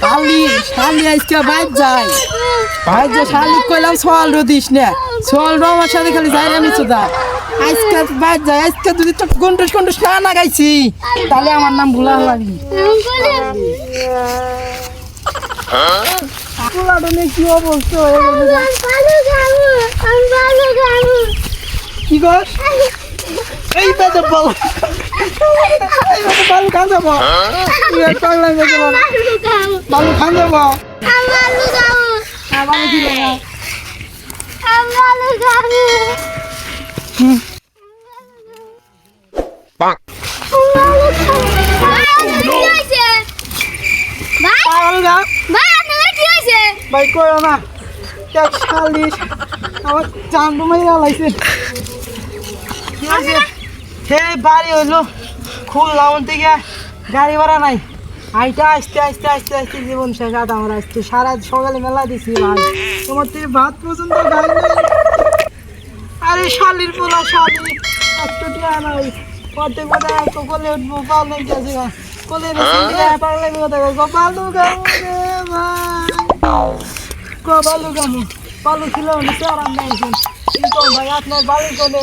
শালি শালি আজকে বাইর যায়। ভাই যে শালি, কইলাম সোয়াল রদিস না। সোয়াল আমার সাথে খালি যাই আমি সুদা আজকে বাইর যায়, আজকে যদি তো গন্টুস গন্টুস না না গাইছি, তাহলে আমার নাম ভুলা লাগি কি অবস্থা হয়ে গেছে কি বল এই বেদে বালু খান যাব। এক পাগলা হয়ে গেল বালু। খান যাব। বালু পাগল গা ভাই কইও না। এক আমার চান্দু মাইরা লাইছে কি বাড়ি হইল। খুল লাউন থেকে গাড়ি ভাড়া নাই। আইটা আসতে আসতে আসতে আসতে জীবন শেষ। আধ আমার আসতে সারা সকালে মেলা দিছি ভাই। তোমার থেকে ভাত পর্যন্ত আরে শালির পোলা শালি একটু টিয়া নাই। পথে কোথায় একটু কোলে উঠবো পাল নাই গেছে কোলে পাগলে কথা গোপালু ভাই। গোপালু পালু ছিল আরাম নাই কিন্তু ভাই আপনার বাড়ি কোলে